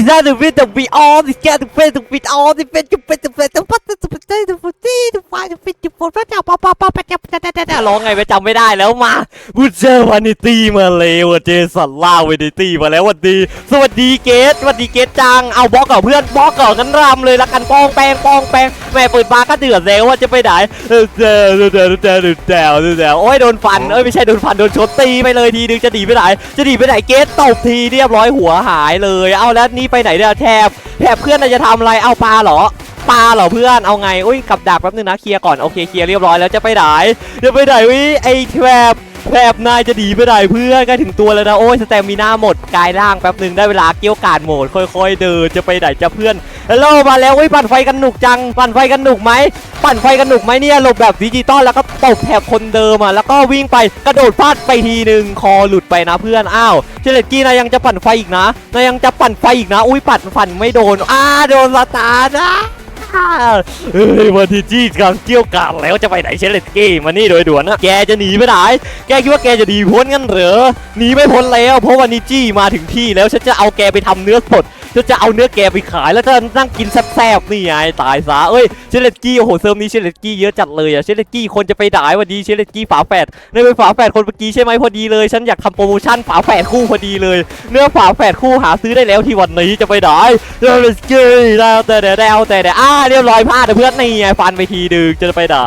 is not the way that we all is get with with all the way to with the with the what the with the with the the why the with the for what the pop pop pop ร้องไงไปจำไม่ได้แล้วมาบูเจอวันนี่ตีมาเลยวเจสันล่าวันนี่ตีมาแล้ววันดี สวัสดีเกตสวัสดีเกตจังเอาบล็อกกับเพื่อนบล็อกกับกันรำเลยละกันปองแปงปองแปงแม่เปิดปาก็เดือดแล้วว่าจะไปไหนเดาเดาเดาเดาเดาเดโอ้ยโดนฟันเอ้ยไม่ใช่โดนฟันโดนชดตีไปเลยทีนึงจะดีไปไหนจะดีไปไหนเกตตบทีเรียบร้อยหัวหายเลย เอาแล้วนี่ไปไหนเนี่ยแทบแทบเพื่อนจะทำอะไรเอาปลาเหรอปลาเหรอเพื่อนเอาไงอุ้ยกับดักแป๊บนึงนะเคลียร์ก่อนโอเคเคลียร์เรียบร้อยแล้วจะไปไหนจะไปไหนวิไอแทบ แทบนายจะหนีไปไหนเพื่อนใกล้ถึงตัวแล้วนะโอ้ยสแตมิน่าหมดกายร่างแป๊บหนึ่งได้เวลาเกี่ยวกาดโหมดค่อยๆ เดินจะไปไหนจะเพื่อนฮัลโหลมาแล้วอุ้ยปั่นไฟกันหนุกจัง ปั่นไฟกันหนุกไหมปั่นไฟกันหนุกไหมเนี่ยหลบแบบดิจิตอลแล้วก็ตบแถบคนเดิมอะแล้วก็วิ่งไปกระโดดฟาดไปทีหนึ่งคอหลุดไปนะเพื่อนอ้าวเจเลตกี้นายยังจะปั่นไฟอีกนะนายยังจะปั่นไฟอีกนะ อุ้ยปั่นฟันไม่โดนอ้าโดนสตาร์นะ เฮ้ยวันที่จี้กำลังเกี่ยวกาดแล้วจะไปไหนเชลเลตกี้มานี่โดยด่วนนะแกจะหนีไปไหนแกคิดว่าแกจะหนีพ้นกันเหรอหนีไม่พ้นแล้ว เพราะวันนี้จี้มาถึงที่แล้วฉันจะเอาแกไปทำเนื้อสด จะจะเอาเนื้อแกไปขายแล้วจะนั่งกินแซ่บๆนี่ไงตายซะเอ้ยเชลเลตกี้โอ้โหเซิร์ฟนี้เชลเลตกี้เยอะจัดเลยอะเชลเลตกี้คนจะไปด่าวันดีเชลเลตกี้ฝาแฝดเนี่ยเปฝาแฝดคนเมื่อกี้ใช่ไหมพอดีเลย ฉันอยากทำโปรโมชั่นฝาแฝดคู่พอดีเลย เนื้อฝาแฝดคู่หาซื้อได้แล้วที่วันนี้จะไปด่าเชลเลตกี้แล้วแต่แดี๋ยวได้แต่เถวอ้าเรียบร้อยพลาดเพื่อนนี่ไงฟันไปทีดึงจะไปด่า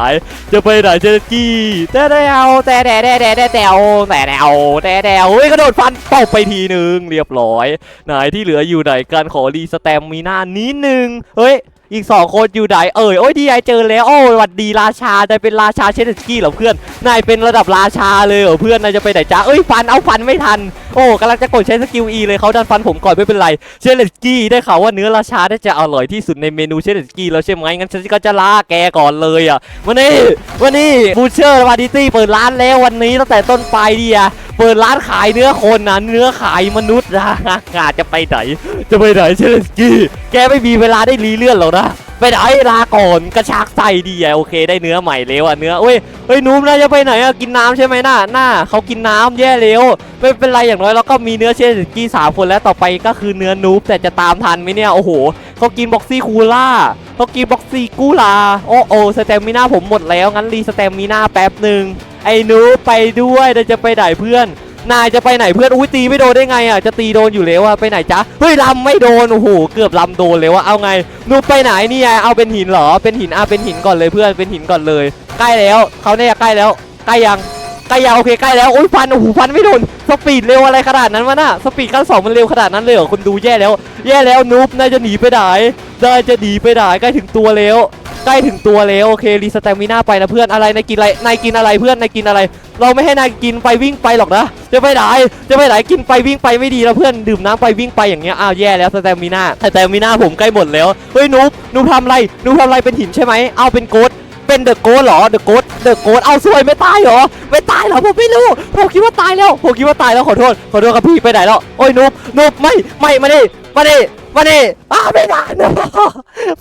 จะไปด่าเชเลตกี้แต่แดี๋ยวแต่แดี๋ยวแต่แดี๋ยวแต่แดี๋ยวแต่แดี๋ยวเฮ้ยกระโดดฟันตบไปทีนึงเรียบร้อยไหนที่เหลืออยู่ไหนกันขอรีสแตมมีหน้านิดนึงเฮ้ยอีกสองคนอยู่ไหนเอ่ยโอ้ยดีไอเจอแล้วโอ้ยหวัดดีราชานายเป็นราชาเชนสกี้เหรอเพื่อนนายเป็นระดับราชาเลยเหรอเพื่อนนายจะไปไหนจ้าเอ้ยฟันเอาฟันไม่ทันโอ้กำลังจะกดใช้สกิล E เลยเขาดันฟันผมก่อนไม่เป็นไรเชนสกี้ได้ข่าวว่าเนื้อราชาได้จะอร่อยที่สุดในเมนูเชนสกี้แล้วใช่ไหมงั้นฉันก็จะล่าแกก่อนเลยอะวันนี้วันนี้บูเชอร์วาดิตี้เปิดร้านแล้ววันนี้ตั้งแต่ต้นไปดิอะเปิดร้านขายเนื้อคนนะเนื้อขายมนุษย์นะอาจะไปไหน จะไปไหนเชลสกี้ แกไม่มีเวลาได้รีเลื่อนหรอกนะ ไปไหนลาก่อนกระชากใส่ดีอะโอเคได้เนื้อใหม่แล้วอะเนื้อเอ้ยเฮ้ยนูมน่าจะไปไหนอะกินน้ำใช่ไหมน่าหน้าเขากินน้ำแย่แล้วไม่เป็นไรอย่างน้อยเราก็มีเนื้อเชลสกี้สามคนแล้วต่อไปก็คือเนื้อนูบแต่จะตามทันไหมเนี่ยโอ้โหเขากินบ็อกซี่คูล่าเขากินบ็อกซี่กูลาโอ้โอสเตมิน่าผมหมดแล้วงั้นรีสเตมิน่าแป๊บหนึ่ง ไอ้นูไปด้วยเราจะไปไหนเพื่อน นายจะไปไหนเพื่อนอุ้ยตีไม่โดนได้ไงอะจะตีโดนอยู่แล้วอะไปไหนจ๊ะเฮ้ยลำไม่โดนโอ้โหเกือบลำโดนเลยว่าเอาไงนูไปไหนนี่ไงเอาเป็นหินเหรอเป็นหินอะเป็นหินก่อนเลยเพื่อนเป็นหินก่อนเลย ใกล้แล้วเขาเนี่ยใกล้แล้วใกล้ยัง กล้ยังโอเคใกล้แล้วอุ้ยฟันโอ้โหฟันไม่โดนสปีดเร็วอะไรขนาดนั้นวะน่ะสปีดขั้นสองมันเร็วขนาดนั้นเลยเหรอคนดูแย่แล้ว แย่แล้วนูบนายจะหนีไปไหนนายจะหนีไปไหนใกล้ถึงตัวแล้วใกล้ถึงตัวแล้วโอเครีสแตมิน่าไปนะเพื่อนอะไรนายกินอะไรนายกินอะไรเพื่อนนายกินอะไร เราไม่ให้นายกินไปวิ่งไปหรอกนะจะไปไหนจะไปไหนกินไปวิ่งไปไม่ดีนะเพื่อนดื่มน้ำไปวิ่งไปอย่างเงี้ยอ้าวแย่แล้วสแตมิน่าสแตมิน่าผมใกล้หมดแล้วเฮ้ยนุ๊บนุ๊บทำไรนุ๊บทำไรเป็นหินใช่ไหมเอาเป็นโกด เป็นเดอะโกดเหรอเดอะโกดเดอะโกดเอาสวยไม่ตายเหรอไม่ตายเหรอผมไม่รู้ผมคิดว่าตายแล้วผมคิดว่าตายแล้วขอโทษขอโทษครับพี่ไปไหนแล้วโอ้ยนุ๊บนุ๊บไม่ไม่มาดิมาดิมาดิอ้าไม่ได้นะ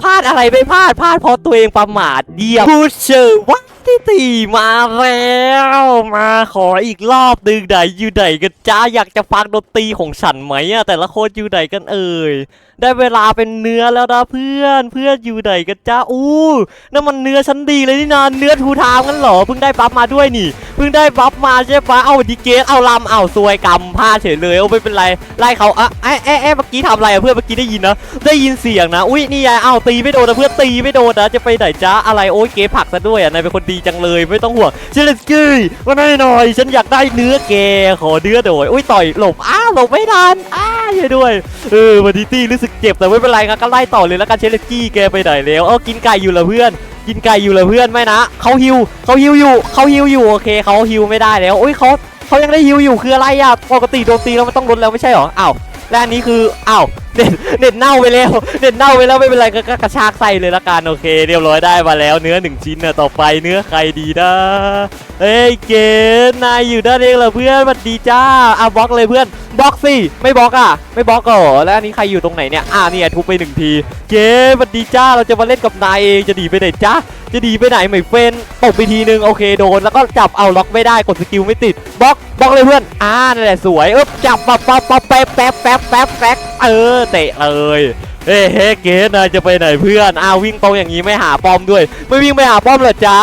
พลาดอะไรไม่พลาดพลาดเพราะตัวเองประมาทเดียวผู้เชื่อว่า ที่ตีมาแล้วมาขออีกรอบหนึ่งไหนอยู่ไหนกันจ้าอยากจะฟังดนตรีของฉันไหมอะแต่ละคนอยู่ไหนกันเอ่ยได้เวลาเป็นเนื้อแล้วนะเพื่อนเพื่อนอยู่ไหนกันจ้าอู้นั่นมันเนื้อชั้นดีเลยนี่นาเนื้อทูทามกันเหรอเพิ่งได้บัฟมาด้วยนี่เพิ่งได้บัฟมาใช่ปะเอาดีเกตเอาลำเอาซวยกำพลาดเฉยเลยเอาไม่เป็นไรไล่เขาอะเอ๊ะเอ๊ะเมื่อกี้ทำอะไรอะเพื่อนเมื่อกี้ได้ยินนะได้ยินเสียงนะอุ้ยนี่ไงเอาตีไม่โดนนะเพื่อนตีไม่โดนนะจะไปไหนจ้าอะไรโอ้ยเก๋ผลักซะด้วยอะนายเป็นคนดีจังเลยไม่ต้องห่วงเชลสกี้มาหน่อยหน่อย ฉันอยากได้เนื้อแกขอเนื้อโดยอุ้ยต่อยหลบอ้าหลบไม่ทันอ้าอย่าด้วยเออวันดีตี้รู้สึกเจ็บแต่ไม่เป็นไรครับก็ไล่ต่อเลยแล้วกันเชลสกี้แกไปไหนแล้วเอากินไก่อยู่เหรอเพื่อนกินไก่อยู่เหรอเพื่อนไม่นะเขาฮิวเขาฮิวอยู่เขาฮิวอยู่โอเคเขาฮิวไม่ได้แล้วอุ้ยเขาเขายังได้ฮิวอยู่คืออะไรอะปกติโดนตีแล้วมันต้องลดแล้วไม่ใช่หรออ้าว และอันนี้คืออ้าวเน็ตเน็ตเน่าไปแล้วเน็ตเน่าไปแล้วไม่เป็นไรก็กระชากใส่เลยละกันโอเค เรียบร้อยได้มาแล้วเนื้อหนึ่งชิ้นนะต่อไปเนื้อใครดีนะเฮ้ยเกณฑ์นายอยู่ด้านเองเหรอเพื่อนสวัสดีจ้าอะบล็อกเลยเพื่อนบล็อกสิไม่บล็อกอะ ไม่บล็อกเหรอแล้วอันนี้ใครอยู่ตรงไหนเนี่ยอ่าเนี่ยทุบไปหนึ่งทีเกณฑ์สวัสดีจ้าเราจะมาเล่นกับนายเองจะหนีไปไหนจ้า จะดีไปไหนไหมเฟนตบไปทีนึงโอเคโดนแล้วก็จับเอาล็อกไม่ได้กดสกิลไม่ติดบล็อกบล็อกเลยเพื่อนอ่านั่นแหละสวยเอ๊บจับปับปับปับแป๊บแป๊บแป๊บแป๊บแป๊บเออเตะเลยเฮ้เฮ้เกสนายจะไปไหนเพื่อนอ้าววิ่งตรงอย่างนี้ไม่หาป้อมด้วย ไม่วิ่งไปหาป้อมเหรอจ๊ะ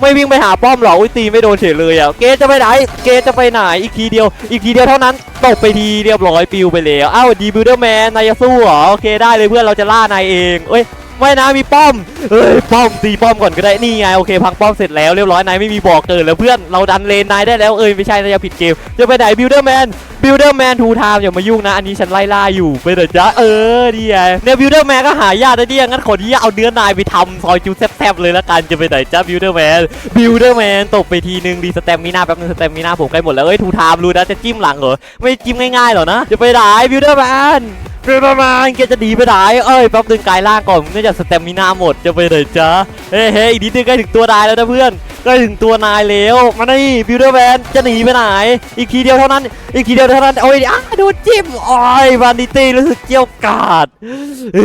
ไม่วิ่งไปหาป้อมหรออุ้ยตีไม่โดนเฉยเลยอะเกจะไปไหนเกจะไปไหนอีกทีเดียว อีกทีเดียวเท่านั้นตกไปทีเรียบร้อยปิวไปแล้วอ้าวดีบิวเดอร์แมนนายจะสู้เหรอโอเคได้เลยเพื่อนเราจะล่านายเองเอ้ย ไม่นะมีป้อมเอ้ยป้อมตีป้อมก่อนก็ได้นี่ไงโอเคพังป้อมเสร็จแล้วเรียบร้อยนายไม่มีบอกเกินแล้วเพื่อนเราดันเลนนายได้แล้วเอ้ยไม่ใช่นายจะผิดเกมจะไปไหนบิลเดอร์แมน บิวเดอร์แมนทูไทม์อย่ามายุ่งนะ อันนี้ฉันไล่ล่าอยู่ไปเถอะจ้าเออดีไงเนี่ยบิวเดอร์แมนก็หายากนะเนี่ยงั้นขอที่เอาเนื้อนายไปทำซอยจูแซ่บๆเลยละกันจะไปไหนจ้าบิวเดอร์แมนบิวเดอร์แมนตกไปทีนึงดีสเต็มมีนาแป๊บนึงสเต็มมีนาผมใกล้หมดแล้วเอ้ยทูไทม์รู้นะจะจิ้มหลังเหรอไม่จิ้มง่ายๆหรอนะจะไปไหนบิวเดอร์แมนเรือประมาณแกจะดีไปไหนเอ้ยแป๊บนึงกายล่างก่อนเนื่องจากสเต็มมินาหมดจะไปไหนจ๊ะเฮ้ยเฮ้ยอีกนิดนึงใกล้ถึงตัวนายแล้วนะเพื่อน ใกล้ถึงตัวนายแล้วมานี่บิวเดอร์แมนจะหนีไปไหน อีกทีเดียวเท่านั้น อีกทีเดียวเท่านั้นโอ้ยอ้าโดนจิ้มโอ้ยวานิตี้รู้สึกเจียวกาดเอ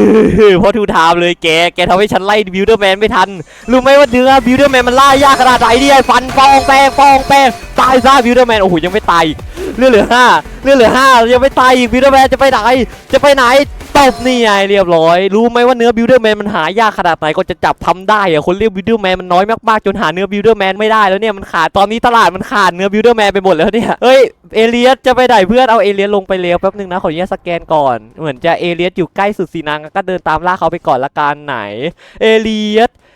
อเพราะทูไทม์เลยแกแกทำให้ฉันไล่บิวเดอร์แมนไม่ทันรู้ไหมว่าเนื้อบิวเดอร์แมนมันล่ายากขนาดไหนเนี่ยฟันปองแปงปองแปงตายซะบิวเดอร์แมนโอ้โหยังไม่ตายเลือดเหลือห้าเลือดเหลือห้ายังไม่ตายอีกบิวเดอร์แมนจะไปไหนจะไปไหน ตบนี่ไงเรียบร้อย รู้ไหมว่าเนื้อบิวเดอร์แมนมันหายากขนาดไหนก็จะจับทำได้อะคนเรียกบิวเดอร์แมนมันน้อยมากๆจนหาเนื้อบิวเดอร์แมนไม่ได้แล้วเนี่ยมันขาดตอนนี้ตลาดมันขาดเนื้อบิวเดอร์แมนไปหมดแล้วเนี่ยเอ้ยเอเลียสจะไปไหนเพื่อนเอาเอเลียสลงไปเร็วแป๊บนึงนะขออนุญาตสแกนก่อน เหมือนจะเอเลียสอยู่ใกล้สุดสีนางก็เดินตามล่าเขาไปก่อนละกันไหน เอเลียส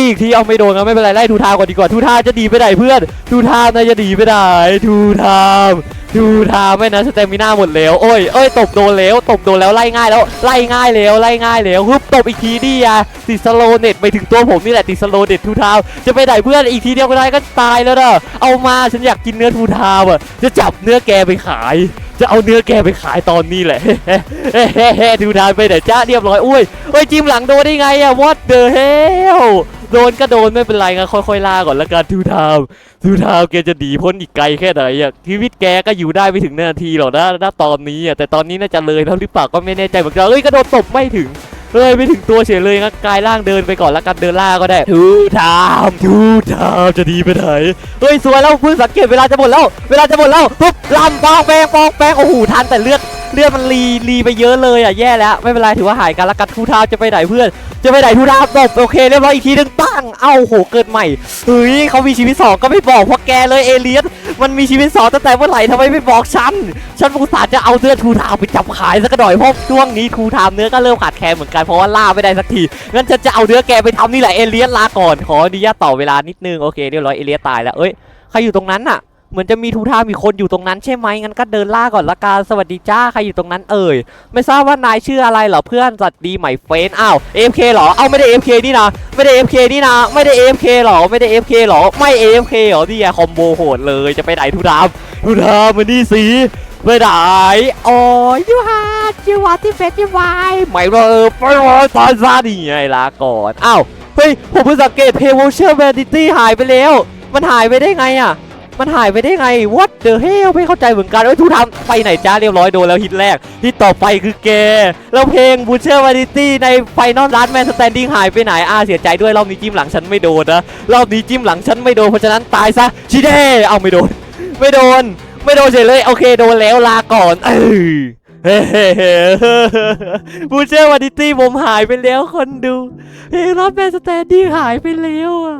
อีกทีเอาไม่โดนครับไม่เป็นไรไล่ทูทามก่อนดีกว่าทูทามจะดีไปไหนเพื่อนทูทามนาจะดีไปไหนทูทามทูทามไม่นะสเตมิน่าหมดแล้วโอ้ยเอ้ยตบโดนแล้วตบโดนแล้วไล่ง่ายแล้วไล่ง่ายแล้วไล่ง่ายแล้วฮึบตบอีกทีดิอะติดสโลเน็ตไปถึงตัวผมนี่แหละติดสโลเน็ตทูทามจะไปไหนเพื่อนอีกทีเดียวก็ได้ก็ตายแล้วนะเอามาฉันอยากกินเนื้อทูทามอะจะจับเนื้อแกไปขาย จะเอาเนื้อแกไปขายตอนนี้แหละดูทานไปไหนจ้าเรียบร้อยอุ้ยเอ้ยจิ้มหลังโดนได้ไงอะ what the hell โดนก็โดนไม่เป็นไรงั้นค่อยๆล่าก่อนละกันทูทามทูทามแกจะดีพ้นอีกไกลแค่ไหนอะชีวิตแกก็อยู่ได้ไม่ถึงนาทีหรอกนะณตอนนี้อะแต่ตอนนี้น่าจะเลยแล้วหรือเปล่าก็ไม่แน่ใจเหมือนกันเอ้ยกระโดดตบไม่ถึง เอ้ยไม่ถึงตัวเฉยเลยงั้นกายร่างเดินไปก่อนละกันเดินล่าก็ได้ทูทามทูทามจะดีไปไหนเฮ้ยสวยแล้วเพิ่งสังเกตเวลาจะหมดแล้วเวลาจะหมดแล้วปุ๊บลำปองแปงปองแปงโอ้โหทันแต่เลือดเลือดมันรีรีไปเยอะเลยอะแย่แล้วไม่เป็นไรถือว่าหายกันละกันทูทามจะไปไหนเพื่อน จะไปไหนทูทามตบโอเคเรียบร้อยอีกทีนึงปั้งเอ้าโหเกิดใหม่เฮ้ยเขามีชีวิตสองก็ไม่บอกพวกแกเลยเอเลียส มันมีชีวิตสองตั้งแต่เมื่อไหร่ทำไมไม่บอกฉัน ฉันอุตส่าห์จะเอาเนื้อทูทามไปจับขายสักหน่อยเพราะช่วงนี้ทูทามเนื้อก็เริ่มขาดแคลนเหมือนกันเพราะว่าล่าไม่ได้สักที งั้นฉันจะเอาเนื้อแกไปทำนี่แหละเอเลียสลาก่อน ขออนุญาตต่อเวลานิดนึงโอเคเรียบร้อยเอเลียสตายแล้ว เอ้ยใครอยู่ตรงนั้นน่ะ เหมือนจะมีทูทามีคนอยู่ตรงนั้นใช่ไหมงั้นก็เดินล่าก่อนละกันสวัสดีจ้าใครอยู่ตรงนั้นเอ่ยไม่ทราบว่านายชื่ออะไรเหรอเพื่อนสวัสดีใหม่เฟนอ้าว AFK เหรอเอ้าไม่ได้ AFK นี่นะไม่ได้ AFK นี่นะไม่ได้ AFK เหรอไม่ได้ AFK เหรอไม่ AFK เหรอนี่ไงคอมโบโหดเลยจะไปไหนทูทามทูทามมานี่สิไปไหนอ๋อยูฮายูวาที่เฟสยูวายไม่เออไปรอตอนซานี่ไงลาก่อนอ้าวเฮ้ยผมเพิ่งสังเกตเพย์วอเชอร์แมนดิตี้หายไปแล้ว มันหายไปได้ไงอะ มันหายไปได้ไง what the hell ไม่เข้าใจเหมือนกันเอ้ยทุกทำไปไหนจ้าเรียบร้อยโดนแล้วฮิตแรกฮิตต่อไปคือแกแล้วเพลง Butcher Vanity ในไฟนอล Last Man Standing หายไปไหนอาเสียใจด้วยรอบนี้จิ้มหลังฉันไม่โดนนะรอบนี้จิ้มหลังฉันไม่โดนเพราะฉะนั้นตายซะชิเด้เอาไม่โดน ไม่โดน ไม่โดนเฉยเลยโอเคโดนแล้วลาก่อนเออเฮ้เฮ้เฮ้บูเชอร์วานิตี้ผมหายไปแล้วคนดูเพลงรับแมนสแตนดี้หายไปแล้วอะ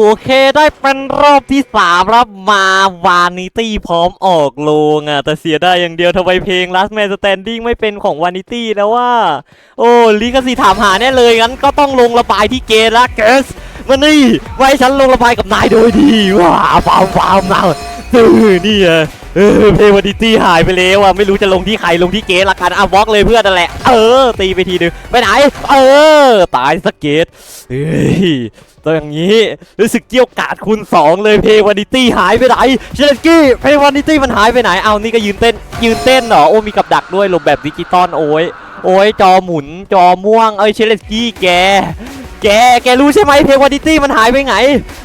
โอเคได้เป็นรอบที่สามรับมาวานิตี้พร้อมออกโลงอะ แต่เสียได้อย่างเดียวทำไมเพลง Last Man Standing ไม่เป็นของวานิตี้แล้วว่า โอ้ลิขสิทธิ์ถามหาแน่เลยงั้นก็ต้องลงระบายที่เกณฑ์ละเกสมานี่ ไว้ฉันลงระบายกับนายโดยดีว้าฟาวฟาวนา ตื้อนี่อะเอเออเพวดิตี้หายไปแล้วอะไม่รู้จะลงที่ใครลงที่เกตละกันอะบล็อกเลยเพื่อนนั่นแหละ เออ ตีไปทีนึงไปไหน เออ ตายสเกตเฮ้ยตัวอย่างนี้รู้สึกเกี่ยวกาดคูณสองเลยเพวดิตี้หายไปไหนเชลกี้เพวดิตี้มันหายไปไหนเอานี่ก็ยืนเต้น ยืนเต้นเหรอโอ้มีกับดักด้วยลบแบบดิจิตอลโอ้ยโอ้ยจอหมุนจอม่วงเอ้ยเชลกี้แก แก แกรู้ใช่ไหมเพลงวานิตี้มันหายไปไหน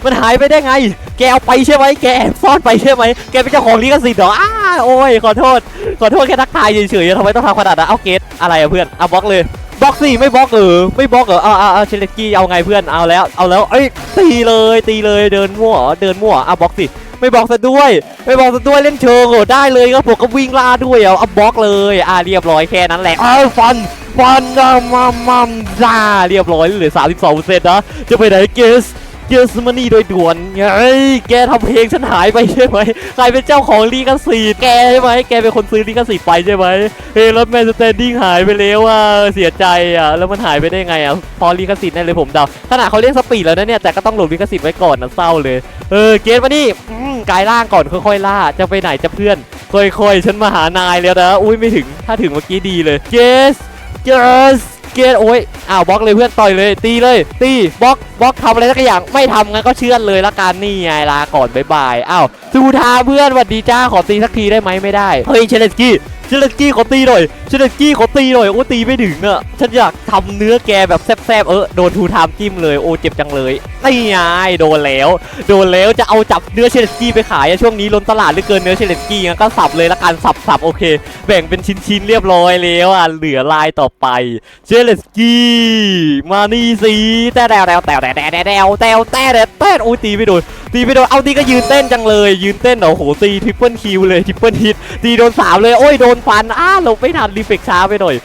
มันหายไปได้ไง แกเอาไปใช่ไหมแกซ่อนไปใช่ไหมแกเป็นเจ้าของลิขสิทธิ์เหรออ้าโอ้ยขอโทษ ขอโทษแค่ทักทายเฉยๆทำไมต้องทำขนาดนั้นเอาเกตอะไรอะเพื่อนเอาบล็อกเลยบล็อกสิไม่บล็อกเออไม่บล็อกเหรอเอาเอาเอาเชลกี้เอาไงเพื่อนเอาแล้วเอาแล้วเอ้ยตีเลยตีเลยเดินมั่วเดินมั่วเอาบล็อกสิไม่บอกซะด้วย ไม่บอกซะด้วยเล่นเชิงโอ้ได้เลยก็ผมก็วิ่งล่าด้วยเอาเอาบล็อกเลยอ่าเรียบร้อยแค่นั้นแหละเอาฟัน ฟันอะมัมมัมจ้าเรียบร้อยเหลือ 32เปอร์เซ็นต์นะ จะไปไหนเกสเกสมานี่โดยด่วนไงแกทำเพลงฉันหายไปใช่ไหมใครเป็นเจ้าของลิขสิทธิ์แกใช่ไหมแกเป็นคนซื้อลิขสิทธิ์ไปใช่ไหมเฮ้ยรถแมนสเตนดิ้งหายไปแล้วอะเสียใจอะแล้วมันหายไปได้ไงอะพอลิขสิทธิ์แน่เลยผมเดาขนาดเขาเรียกสปีดแล้วนะเนี่ยแต่ก็ต้องโหลดลิขสิทธิ์ไว้ก่อนนะเศร้าเลยเออเกสมานี่กายล่างก่อนค่อยๆล่าจะไปไหนจะเพื่อนค่อยๆฉันมาหานายแล้วนะอุ้ยไม่ถึงถ้าถึงเมื่อกี้ดีเลยเกส เกสเกตโอ้ยอ้าวบล็อกเลยเพื่อนต่อยเลย ตีเลย ตีบล็อกบล็อกทำอะไรสักอย่างไม่ทำงั้นก็เชื่อนเลยละกันนี่ไงลาก่อนบายบายอ้าวสูทาเพื่อนหวัดดีจ้าขอตีสักทีได้ไหมไม่ได้เฮ้ยเชเลสกี้ เชเลสกี้ขอตีหน่อยเชเลสกี้ขอตีหน่อยโอ้ตีไม่ถึงอะฉันอยากทำเนื้อแกแบบแซ่บๆเออโดนทูทามจิ้มเลยโอ้เจ็บจังเลยนี่ไงโดนแล้ว โดนแล้วจะเอาจับเนื้อเชเลสกี้ไปขายช่วงนี้ล้นตลาดเหลือเกินเนื้อเชเลสกี้งั้นก็สับเลยละกันสับสับโอเค แบ่งเป็นชิ้นๆเรียบร้อยแล้วอะเหลือลายต่อไปเชเลสกี้มานี่สิแต่แดวแดวแต่แดวแดวแดวแดวแต่แต่แต่แต่โอ้ตีไม่โดนตีไม่โดนเอาตีก็ยืนเต้นจังเลย ยืนเต้นเหรอโหตีทริปเปิลคิวเลยทริปเปิลฮิตตีโดนสามเลยโอ้ยโดนฟันอ้าหลบไม่ทันรีเฟกช้าไปหน่อย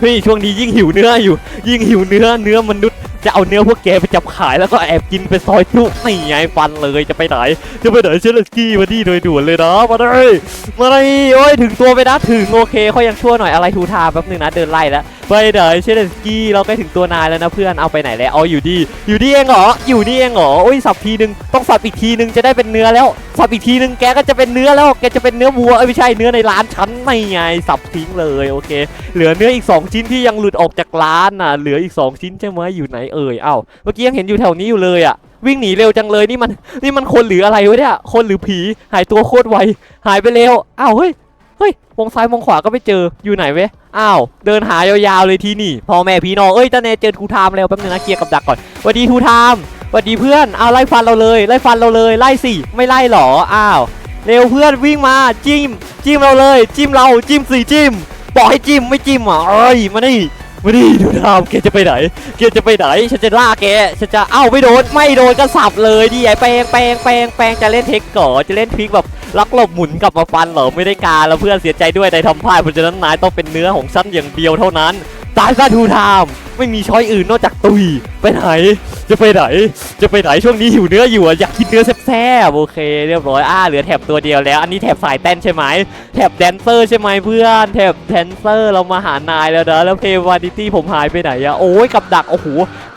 เฮ้ยช่วงนี้ยิ่งหิวเนื้ออยู่ ยิ่งหิวเนื้อเนื้อมนุษย์จะเอาเนื้อพวกแกไปจับขายแล้วก็แอบกินไปซอยจุนี่ไงฟันเลยจะไปไหน จะไปไหนเชลสกี้มาดีโดยด่วนเลยนะมาเลยมาเลยโอ้ยถึงตัวไปนะถึงโอเคเขายังชั่วหน่อยอะไรทูทาแป๊บนึงนะเดินไล่แล้วไปไหนเชลสกี้เราใกล้ถึงตัวนายแล้วนะเพื่อนเอาไปไหนแล้วเอาอยู่ดีอยู่ดีเองเหรออยู่ดีเองเหรอโอ้ยสับทีนึงต้องสับอีกทีนึงจะได้เป็นเนื้อแล้วสับอีกทีนึงแกก็จะเป็นเนื้อแล้วแกจะเป็นเนื้อวัวเอ้ยไม่ใช่เนื้อในร้านฉันไม่ไงสับทิ้งเลยโอเค เหลือเนื้ออีก 2 ชิ้นที่ยังหลุดออกจากร้านน่ะเหลืออีก 2 ชิ้นใช่ไหมอยู่ไหนเอ่ยเอ้าเมื่อกี้ยังเห็นอยู่แถวนี้อยู่เลยอะวิ่งหนีเร็วจังเลยนี่มันนี่มันคนหรืออะไรวะเนี่ยคนหรือผีหายตัวโคตรไวหายไปเร็วอ้าวเฮ้ย เฮ้ยมองซ้ายมองขวาก็ไม่เจออยู่ไหนเว้ยอ้าวเดินหายาวๆเลยที่นี่พ่อแม่พี่น้องเอ้ยตาเนเจอทูไทม์แล้วแป๊บนึงนะเคลียร์กับดักก่อนสวัสดีทูไทม์สวัสดีเพื่อนเอาไล่ฟันเราเลยไล่ฟันเราเลยไล่สิไม่ไล่หรออ้าวเร็วเพื่อนวิ่งมาจิ้มจิ้มเราเลย จิ้มเราจิ้มสี่จิ้มบอกให้จิ้มไม่จิ้มอะเอ้ยมานี่มานี่ทูไทม์แกจะไปไหนแกจะไปไหนฉันจะล่าแกฉันจะเอ้าไม่โดนไม่โดนก็สับเลยดิไอ้แปลงแปลงแปลงแปลงจะเล่นเทคก่อจะเล่นทิกแบบ ลักหลบหมุนกลับมาฟันเหรอไม่ได้การแล้วเพื่อนเสียใจด้วยในทำพลาดเพราะฉะนั้นนายต้องเป็นเนื้อของฉันอย่างเดียวเท่านั้นตายซะทูไทม์ไม่มีช้อยอื่นนอกจากตุยไปไหน จะไปไหน จะไปไหนช่วงนี้หิวเนื้ออยู่อะอยากกินเนื้อแซ่บๆโอเค เรียบร้อยอ่าเหลือแถบตัวเดียวแล้ว อันนี้แถบสายเต้นใช่ไหมแถบแดนเซอร์ใช่ไหมเพื่อนแถบแดนเซอร์เรามาหานายแล้วนะแล้วเพวานิตี้ผมหายไปไหนอะโอ้ยกับดักโอ้โห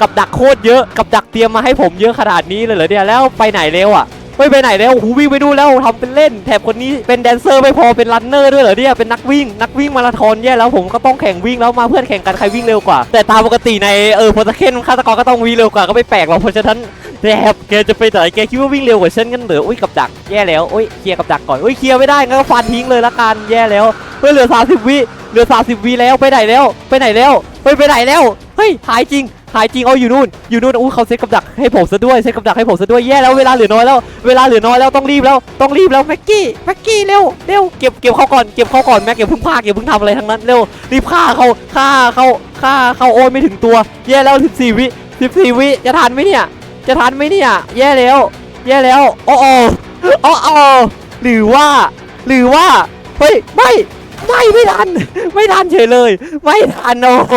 กับดักโคตรเยอะกับดักเตรียมมาให้ผมเยอะขนาดนี้เลยเหรอเนี่ยแล้วไปไหนเร็วอะ ไม่ไปไหนแล้วโอ้โหวิ่งไปดูแล้วทำเป็นเล่น แถบคนนี้เป็นแดนเซอร์ไม่พอเป็นรันเนอร์ด้วยเหรอเนี่ยเป็นนักวิ่ง นักวิ่งมาราธอนแย่แล้วผมก็ต้องแข่งวิ่งแล้วมาเพื่อนแข่งกันใครวิ่งเร็วกว่า แต่ตามปกติในเออโพสเคนฆาตกรก็ต้องวิ่งเร็วกว่าก็ไม่แปลกหรอกเพราะฉะนั้นแถบแกจะไปไหนแกคิดว่าวิ่งเร็วกว่าฉันกันเหรออุ้ยกับดักแย่แล้วอุ้ยเคลียร์กับดักก่อนอุ้ยเคลียร์ไม่ได้งั้นก็ฟันทิ้งเลยละกันแย่แล้วเฮ้ยเหลือ 30 วิเหลือ 30 วิแล้วไปไหนแล้ว ไปไหนแล้วเฮ้ยไปไหนแล้ว เฮ้ยหายจริง หายจริงเอาอยู่นู่น อยู่นู่นอู้เขาเซ็ตกับดักให้ผมซะด้วยเซ็ตกับดักให้ผมซะด้วยแย่แล้วเวลาเหลือน้อยแล้วเวลาเหลือน้อยแล้วต้องรีบแล้วต้องรีบแล้วแม็กกี้แม็กกี้เร็วเร็วเก็บเก็บเขาก่อนเก็บเขาก่อนแม็กอย่าเพิ่งพาเกอย่าเพิ่งทำอะไรทั้งนั้นเร็วรีบฆ่าเขาฆ่าเขาฆ่าเขาโอนไม่ถึงตัว แย่แล้ว 14 วิ14 วิจะทันไหมเนี่ย จะทันไหมเนี่ย แย่แล้ว แย่แล้วโอ้โอ้โอ้โอ้หรือว่า หรือว่าเฮ้ยไม่ ไม่ไม่ทัน ไม่ทันเฉยเลย ไม่ทันโอ้โห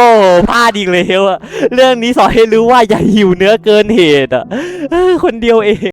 พลาดอีกแล้วอะเรื่องนี้สอนให้รู้ว่าอย่าหิวเนื้อเกินเหตุอะคนเดียวเอง